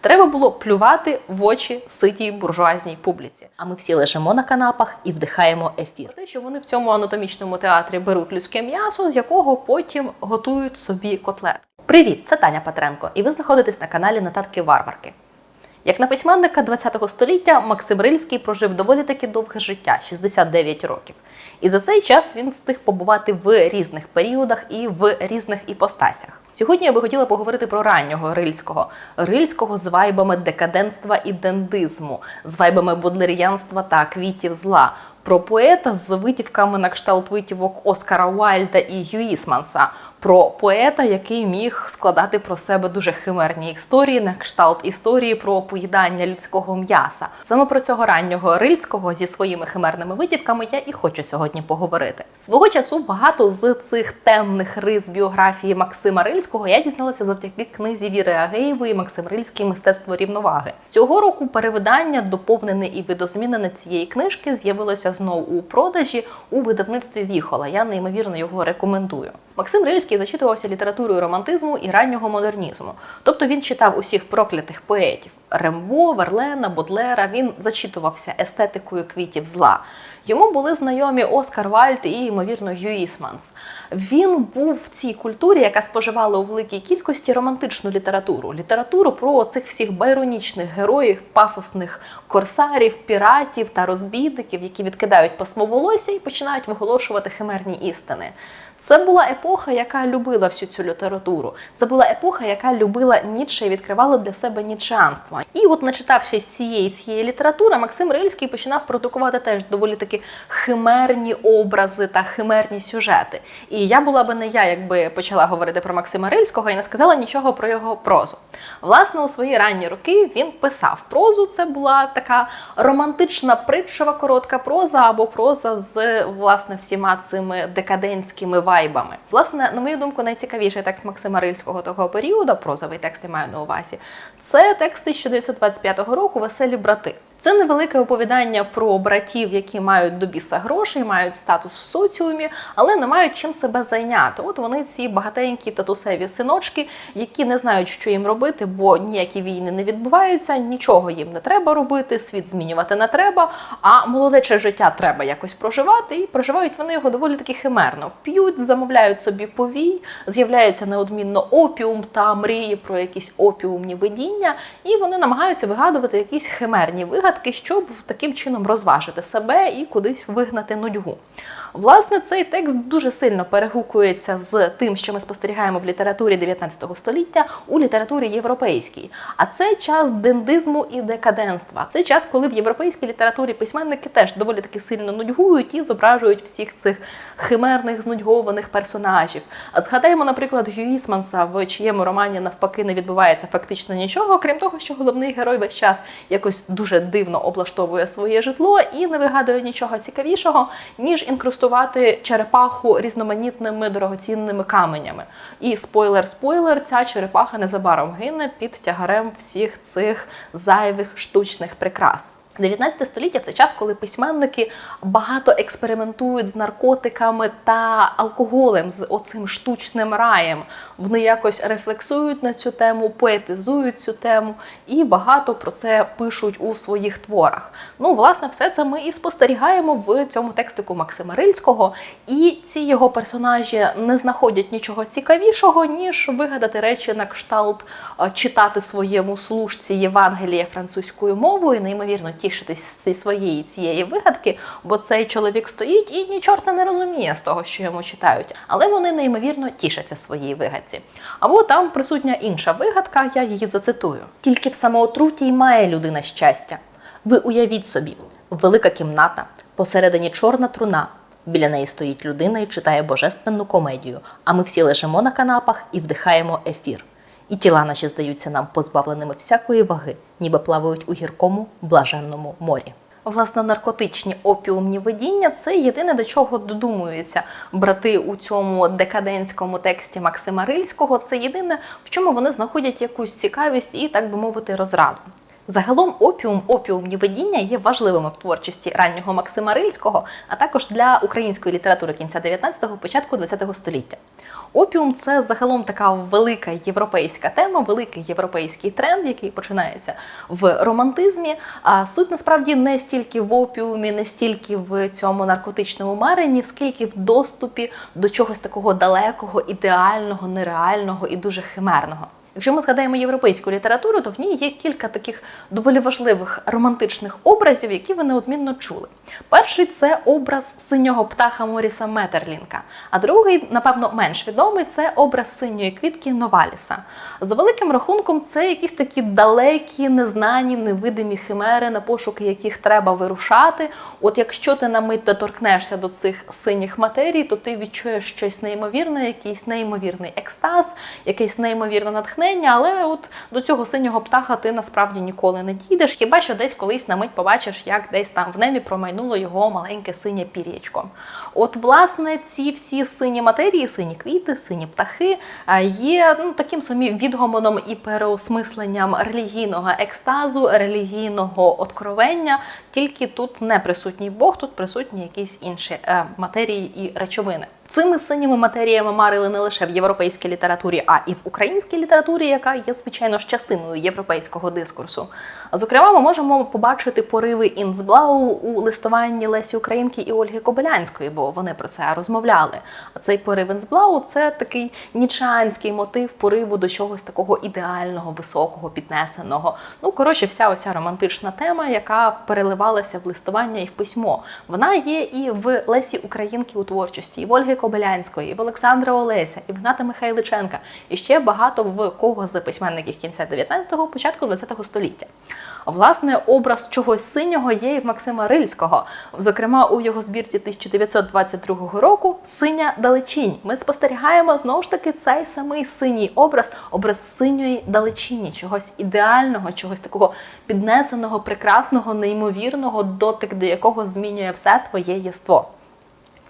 Треба було плювати в очі ситій буржуазній публіці. А ми всі лежимо на канапах і вдихаємо ефір. Те, що вони в цьому анатомічному театрі беруть людське м'ясо, з якого потім готують собі котлетки. Привіт, це Таня Петренко, і ви знаходитесь на каналі Нотатки Варварки. Як на письменника ХХ століття, Максим Рильський прожив доволі таки довге життя 69 років. І за цей час він встиг побувати в різних періодах і в різних іпостасях. Сьогодні я би хотіла поговорити про раннього рильського, рильського з вайбами декаденства і дендизму, з вайбами бодлеріянства та квітів зла. Про поета з витівками на кшталт витівок Оскара Уайльда і Юїсманса, про поета, який міг складати про себе дуже химерні історії на кшталт історії про поїдання людського м'яса. Саме про цього раннього рильського зі своїми химерними витівками я і хочу сьогодні поговорити. Свого часу багато з цих темних рис біографії Максима Рильського я дізналася завдяки книзі Віри Агеєвої Максим Рильський мистецтво рівноваги. Цього року перевидання, доповнене і видозмінене цієї книжки, з'явилося знову у продажі у видавництві Віхола. Я неймовірно його рекомендую. Максим Рильський зачитувався літературою романтизму і раннього модернізму. Тобто він читав усіх проклятих поетів Рембо, Верлена, Бодлера. Він зачитувався естетикою квітів зла. Йому були знайомі Оскар Вальд і, ймовірно, Юїсманс. Він був в цій культурі, яка споживала у великій кількості романтичну літературу. Літературу про цих всіх байронічних героїв, пафосних корсарів, піратів та розбійників, які відкидають пасмо волосся і починають виголошувати химерні істини. Це була епоха, яка любила всю цю літературу. Це була епоха, яка любила Ніцше і відкривала для себе нічанство. І от, начитавшись всієї цієї літератури, Максим Рильський починав продукувати теж доволі таки химерні образи та химерні сюжети. І я була би не я, якби почала говорити про Максима Рильського і не сказала нічого про його прозу. Власне, у свої ранні роки він писав прозу. Це була така романтична притчова коротка проза або проза з власне всіма цими декадентськими вайбами. Власне, на мою думку, найцікавіший текст Максима Рильського того періоду, прозовий текст я маю на увазі, це текст 1925 року Веселі брати. Це невелике оповідання про братів, які мають до біса грошей, мають статус в соціумі, але не мають чим себе зайняти. От вони ці багатенькі татусеві синочки, які не знають, що їм робити, бо ніякі війни не відбуваються, нічого їм не треба робити, світ змінювати не треба. А молодече життя треба якось проживати, і проживають вони його доволі таки химерно. П'ють, замовляють собі повій, з'являється неодмінно опіум та мрії про якісь опіумні видіння, і вони намагаються вигадувати якісь химерні вигадки, щоб таким чином розважити себе і кудись вигнати нудьгу. Власне, цей текст дуже сильно перегукується з тим, що ми спостерігаємо в літературі 19 століття у літературі європейській. А це час дендизму і декаденства. Це час, коли в європейській літературі письменники теж доволі таки сильно нудьгують і зображують всіх цих химерних знудьгованих персонажів. Згадаємо, наприклад, Гюїсманса, в чиєму романі навпаки не відбувається фактично нічого, крім того, що головний герой весь час якось дуже дивно облаштовує своє житло і не вигадує нічого цікавішого, ніж інкрустувати черепаху різноманітними дорогоцінними каменями. І спойлер-спойлер, ця черепаха незабаром гине під тягарем всіх цих зайвих штучних прикрас. 19 століття це час, коли письменники багато експериментують з наркотиками та алкоголем, з оцим штучним раєм. Вони якось рефлексують на цю тему, поетизують цю тему і багато про це пишуть у своїх творах. Ну, власне, все це ми і спостерігаємо в цьому текстику Максима Рильського. І ці його персонажі не знаходять нічого цікавішого, ніж вигадати речі на кшталт читати своєму служці Євангелія французькою мовою, неймовірно тішитись зі своєї цієї вигадки, бо цей чоловік стоїть і ні чорта не розуміє з того, що йому читають. Але вони неймовірно тішаться своїй вигадці. Або там присутня інша вигадка, я її зацитую. Тільки в самоотруті й має людина щастя. Ви уявіть собі, велика кімната, посередині чорна труна. Біля неї стоїть людина і читає божественну комедію, а ми всі лежимо на канапах і вдихаємо ефір. І тіла наші здаються нам позбавленими всякої ваги, ніби плавають у гіркому блаженному морі. Власне, наркотичні опіумні видіння це єдине до чого додумуються брати у цьому декадентському тексті Максима Рильського. Це єдине, в чому вони знаходять якусь цікавість і, так би мовити, розраду. Загалом опіум, опіумні видіння є важливими в творчості раннього Максима Рильського, а також для української літератури кінця 19-го, початку 20-го століття. Опіум це загалом така велика європейська тема, великий європейський тренд, який починається в романтизмі. А суть насправді не стільки в опіумі, не стільки в цьому наркотичному марені, скільки в доступі до чогось такого далекого, ідеального, нереального і дуже химерного. Якщо ми згадаємо європейську літературу, то в ній є кілька таких доволі важливих романтичних образів, які ви неодмінно чули. Перший це образ синього птаха Моріса Метерлінка, а другий, напевно, менш відомий це образ синьої квітки Новаліса. За великим рахунком, це якісь такі далекі, незнані, невидимі химери, на пошуки яких треба вирушати. От якщо ти на мить доторкнешся до цих синіх матерій, то ти відчуєш щось неймовірне, якийсь неймовірний екстаз, якесь неймовірне натхнення, але от до цього синього птаха ти насправді ніколи не дійдеш. Хіба що десь колись на мить побачиш, як десь там в небі промайнуло його маленьке синє пір'ячко. От, власне, ці всі сині матерії, сині квіти, сині птахи є ну, таким собі відгомоном і переосмисленням релігійного екстазу, релігійного откровення. Тільки тут не присутній Бог, тут присутні якісь інші е, матерії і речовини. Цими синіми матеріями марили не лише в європейській літературі, а і в українській літературі, яка є звичайно ж частиною європейського дискурсу. Зокрема, ми можемо побачити пориви інсблау у листуванні Лесі Українки і Ольги Кобилянської, бо вони про це розмовляли. А цей порив інсблау це такий нічанський мотив пориву до чогось такого ідеального, високого, піднесеного. Ну коротше, вся оця романтична тема, яка переливалася в листування і в письмо. Вона є і в Лесі Українки у творчості, і в Ольги Кобилянської, і в Олександра Олеся, і в Гната Михайличенка, і ще багато в кого з письменників кінця 19-го, початку 20-го століття. Власне, образ чогось синього є і в Максима Рильського. Зокрема, у його збірці 1922 року Синя далечінь. Ми спостерігаємо знову ж таки цей самий синій образ, образ синьої далечіні, чогось ідеального, чогось такого піднесеного, прекрасного, неймовірного, дотик до якого змінює все твоє єство.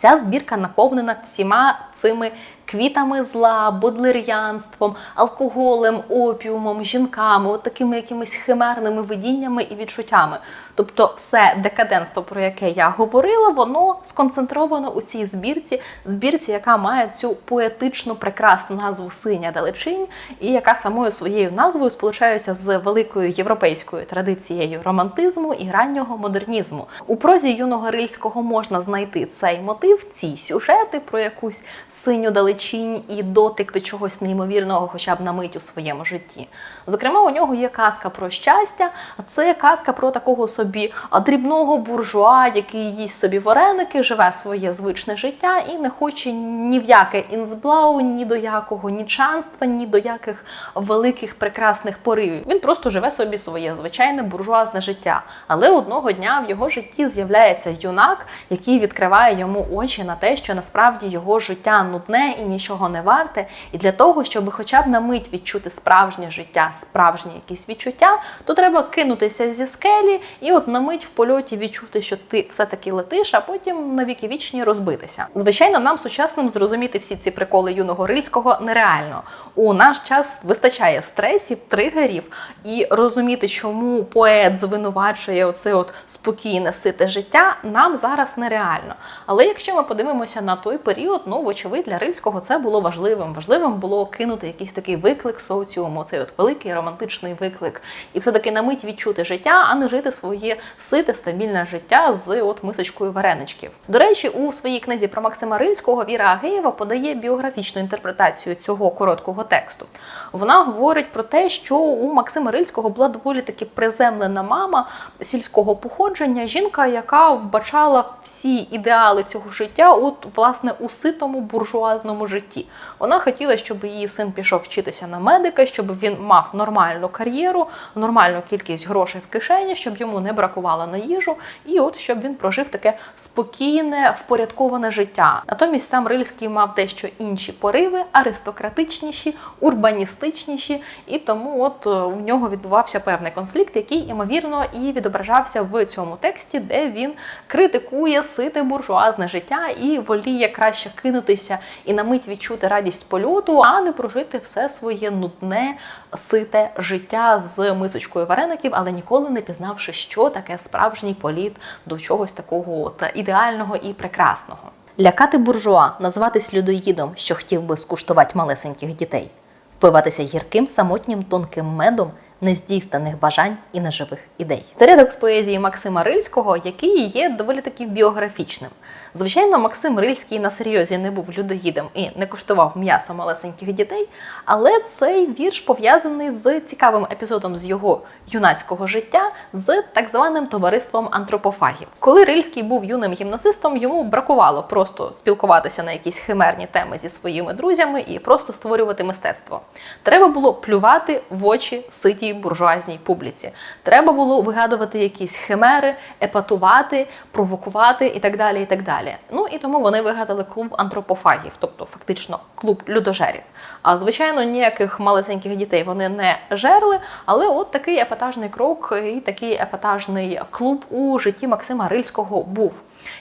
Ця збірка наповнена всіма цими квітами зла, бодлер'янством, алкоголем, опіумом, жінками, от такими якимись химерними видіннями і відчуттями. Тобто, все декаденство, про яке я говорила, воно сконцентровано у цій збірці, збірці, яка має цю поетичну прекрасну назву Синя далечінь, і яка самою своєю назвою сполучається з великою європейською традицією романтизму і раннього модернізму. У прозі юного рильського можна знайти цей мотив, ці сюжети про якусь синю далечінь і дотик до чогось неймовірного, хоча б на мить у своєму житті. Зокрема, у нього є казка про щастя, а це казка про такого собі дрібного буржуа, який їсть собі вареники, живе своє звичне життя і не хоче ні в яке інсблау, ні до якого нічанства, ні до яких великих прекрасних поривів. Він просто живе собі своє звичайне буржуазне життя. Але одного дня в його житті з'являється юнак, який відкриває йому очі на те, що насправді його життя нудне і нічого не варте. І для того, щоб хоча б на мить відчути справжнє життя, справжні якісь відчуття, то треба кинутися зі скелі і от на мить в польоті відчути, що ти все-таки летиш, а потім на віки вічні розбитися. Звичайно, нам сучасним зрозуміти всі ці приколи юного рильського нереально. У наш час вистачає стресів, тригерів, і розуміти, чому поет звинувачує оце от спокійне сите життя, нам зараз нереально. Але якщо ми подивимося на той період, ну вочевидь для рильського це було важливим. Важливим було кинути якийсь такий виклик соціуму, цей от великий романтичний виклик, і все таки на мить відчути життя, а не жити своє сите стабільне життя з от мисочкою вареничків. До речі, у своїй книзі про Максима Рильського Віра Агеєва подає біографічну інтерпретацію цього короткого тексту. Вона говорить про те, що у Максима Рильського була доволі таки приземлена мама сільського походження, жінка, яка вбачала всі ідеали цього життя, от власне у ситому буржуазному житті. Вона хотіла, щоб її син пішов вчитися на медика, щоб він мав нормальну кар'єру, нормальну кількість грошей в кишені, щоб йому не бракувало на їжу, і от щоб він прожив таке спокійне, впорядковане життя. Натомість сам Рильський мав дещо інші пориви, аристократичніші, урбаністичніші, і тому от е, у нього відбувався певний конфлікт, який ймовірно і відображався в цьому тексті, де він критикує сите буржуазне життя і воліє краще кинутися і на мить відчути радість польоту, а не прожити все своє нудне, сите життя з мисочкою вареників, але ніколи не пізнавши, що таке справжній політ до чогось такого от ідеального і прекрасного. Лякати буржуа, називатись людоїдом, що хотів би скуштувати малесеньких дітей, впиватися гірким самотнім тонким медом нездійснених бажань і неживих ідей. Це рядок з поезії Максима Рильського, який є доволі таки біографічним. Звичайно, Максим Рильський на серйозі не був людоїдом і не куштував м'ясо малесеньких дітей, але цей вірш пов'язаний з цікавим епізодом з його юнацького життя з так званим товариством антропофагів. Коли Рильський був юним гімназистом, йому бракувало просто спілкуватися на якісь химерні теми зі своїми друзями і просто створювати мистецтво. Треба було плювати в очі ситій буржуазній публіці. Треба було вигадувати якісь химери, епатувати, провокувати і так далі. І так далі. Ну і тому вони вигадали клуб антропофагів, тобто фактично клуб людожерів. А звичайно, ніяких малесеньких дітей вони не жерли, але от такий епатажний крок і такий епатажний клуб у житті Максима Рильського був.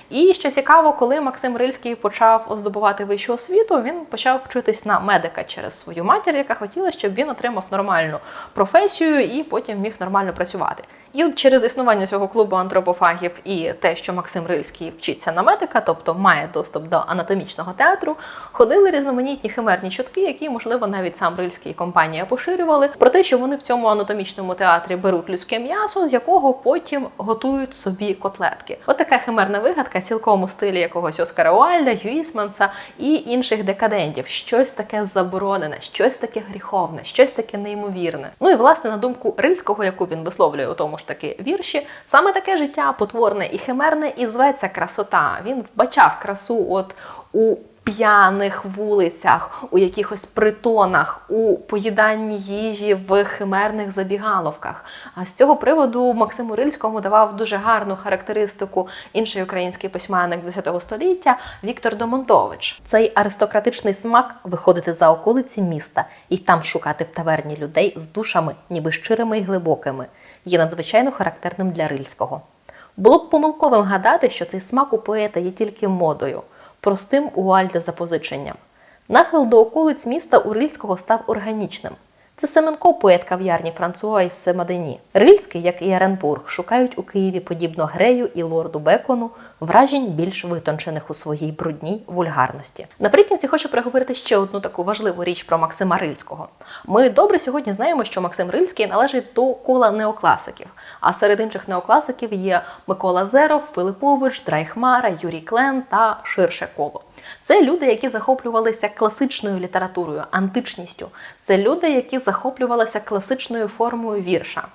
І що цікаво, коли Максим Рильський почав здобувати вищу освіту, він почав вчитись на медика через свою матір, яка хотіла, щоб він отримав нормальну професію і потім міг нормально працювати. І от через існування цього клубу антропофагів і те, що Максим Рильський вчиться на медика, тобто має доступ до анатомічного театру, ходили різноманітні химерні чутки, які, можливо, навіть сам Рильський і компанія поширювали, про те, що вони в цьому анатомічному театрі беруть людське м'ясо, з якого потім готують собі котлетки. От така химерна вигадка, цілком у стилі якогось Оскара Уальда, Юїсманса і інших декадентів. Щось таке заборонене, щось таке гріховне, щось таке неймовірне. Ну і власне на думку Рильського, яку він висловлює у тому ж таки вірші, саме таке життя потворне і химерне і зветься красота. Він вбачав красу от у п'яних вулицях, у якихось притонах, у поїданні їжі в химерних забігаловках. А з цього приводу Максиму Рильському давав дуже гарну характеристику інший український письменник ХХ століття Віктор Домонтович. Цей аристократичний смак виходити за околиці міста і там шукати в таверні людей з душами, ніби щирими і глибокими, є надзвичайно характерним для Рильського. Було б помилковим гадати, що цей смак у поета є тільки модою простим у Альде запозиченням. Нахил до околиць міста у Рильського став органічним. Це Семенко, поет кав'ярні Франсуа із Семадені. Рильський, як і Еренбург, шукають у Києві подібно Грею і лорду Бекону вражень більш витончених у своїй брудній вульгарності. Наприкінці хочу проговорити ще одну таку важливу річ про Максима Рильського. Ми добре сьогодні знаємо, що Максим Рильський належить до кола неокласиків. А серед інших неокласиків є Микола Зеров, Филипович, Драйхмара, Юрій Клен та ширше коло. Це люди, які захоплювалися класичною літературою, античністю. Це люди, які захоплювалися класичною формою вірша.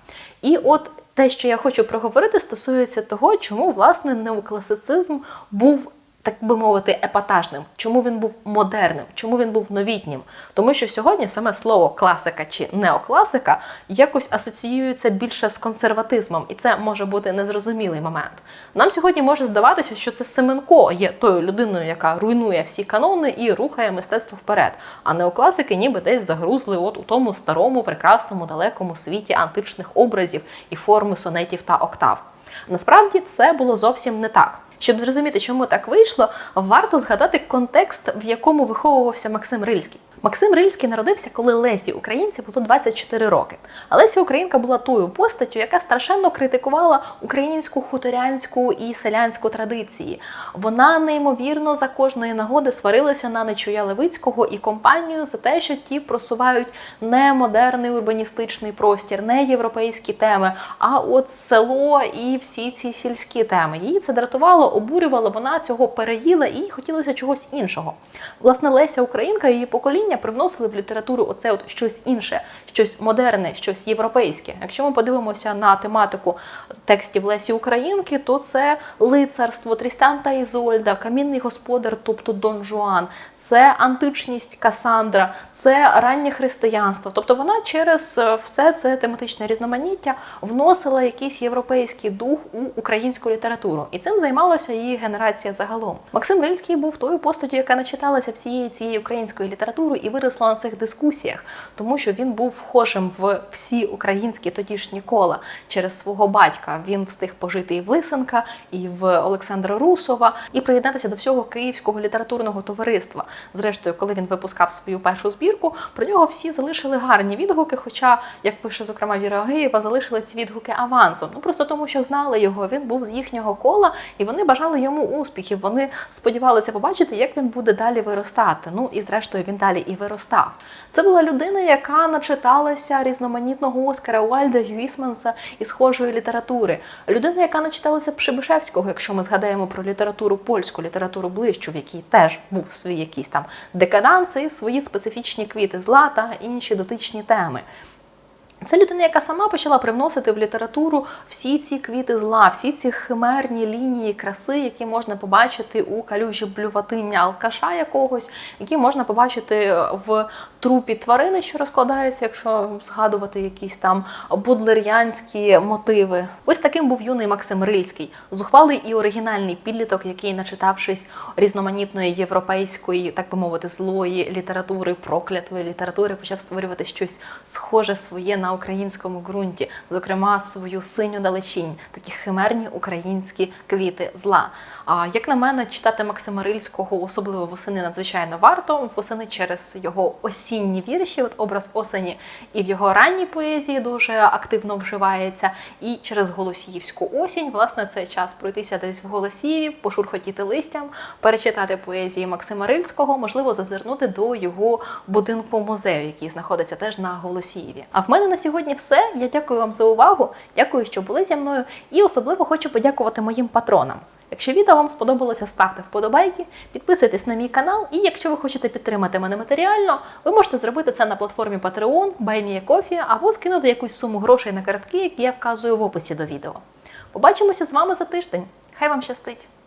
І от те, що я хочу проговорити, стосується того, чому власне неокласицизм був. Так би мовити, епатажним, чому він був модерним, чому він був новітнім? Тому що сьогодні саме слово класика чи неокласика якось асоціюється більше з консерватизмом, і це може бути незрозумілий момент. Нам сьогодні може здаватися, що це Семенко є тою людиною, яка руйнує всі канони і рухає мистецтво вперед. А неокласики ніби десь загрузли от у тому старому, прекрасному, далекому світі античних образів і форми сонетів та октав. Насправді все було зовсім не так. Щоб зрозуміти, чому так вийшло, варто згадати контекст, в якому виховувався Максим Рильський. Максим Рильський народився, коли Лесі Українці було 24 роки. А Леся Українка була тою постаттю, яка страшенно критикувала українську хуторянську і селянську традиції. Вона неймовірно за кожної нагоди сварилася на Нечуя Левицького і компанію за те, що ті просувають не модерний урбаністичний простір, не європейські теми, а от село і всі ці сільські теми. Її це дратувало, обурювало, вона цього переїла і їй хотілося чогось іншого. Власне, Леся Українка її покоління привносили в літературу оце от щось інше, щось модерне, щось європейське. Якщо ми подивимося на тематику текстів Лесі Українки, то це лицарство, Трістан та Ізольда, камінний господар, тобто Дон Жуан, це античність Касандра, це раннє християнство. Тобто вона через е, все це тематичне різноманіття вносила якийсь європейський дух у українську літературу, і цим займалася її генерація загалом. Максим Рильський був тою постаттю, яка начиталася всієї цієї української літератури і виросла на цих дискусіях, тому що він був вхожим в всі українські тодішні кола через свого батька. Він встиг пожити і в Лисенка, і в Олександра Русова, і приєднатися до всього київського літературного товариства. Зрештою, коли він випускав свою першу збірку, про нього всі залишили гарні відгуки. Хоча, як пише зокрема Віра Агеєва, залишили ці відгуки авансом. Ну просто тому, що знали його. Він був з їхнього кола, і вони бажали йому успіхів. Вони сподівалися побачити, як він буде далі виростати. Ну і зрештою він далі і виростав. Це була людина, яка начиталася різноманітного Оскара Уальда, Гюісманса і схожої літератури. Людина, яка начиталася Пшебишевського, якщо ми згадаємо про літературу польську, літературу ближчу, в якій теж був свій якийсь там декаданс і свої специфічні квіти зла та інші дотичні теми. Це людина, яка сама почала привносити в літературу всі ці квіти зла, всі ці химерні лінії краси, які можна побачити у калюжі блюватиння алкаша якогось, які можна побачити в трупі тварини, що розкладається, якщо згадувати якісь там будлер'янські мотиви. Ось таким був юний Максим Рильський, зухвалий і оригінальний підліток, який, начитавшись різноманітної європейської, так би мовити, злої літератури, проклятої літератури, почав створювати щось схоже своє на українському ґрунті, зокрема свою синю далечінь, такі химерні українські квіти зла. А як на мене, читати Максима Рильського, особливо восени, надзвичайно варто. Восени через його осінні вірші, от образ осені, і в його ранній поезії дуже активно вживається, і через голосіївську осінь, власне, це час пройтися десь в Голосіїві, пошурхотіти листям, перечитати поезії Максима Рильського, можливо, зазирнути до його будинку музею, який знаходиться теж на Голосіїві. А в мене на сьогодні все. Я дякую вам за увагу. Дякую, що були зі мною, і особливо хочу подякувати моїм патронам. Якщо відео вам сподобалося, ставте вподобайки, підписуйтесь на мій канал, і якщо ви хочете підтримати мене матеріально, ви можете зробити це на платформі Patreon, BuyMeACoffee або скинути якусь суму грошей на картки, які я вказую в описі до відео. Побачимося з вами за тиждень. Хай вам щастить!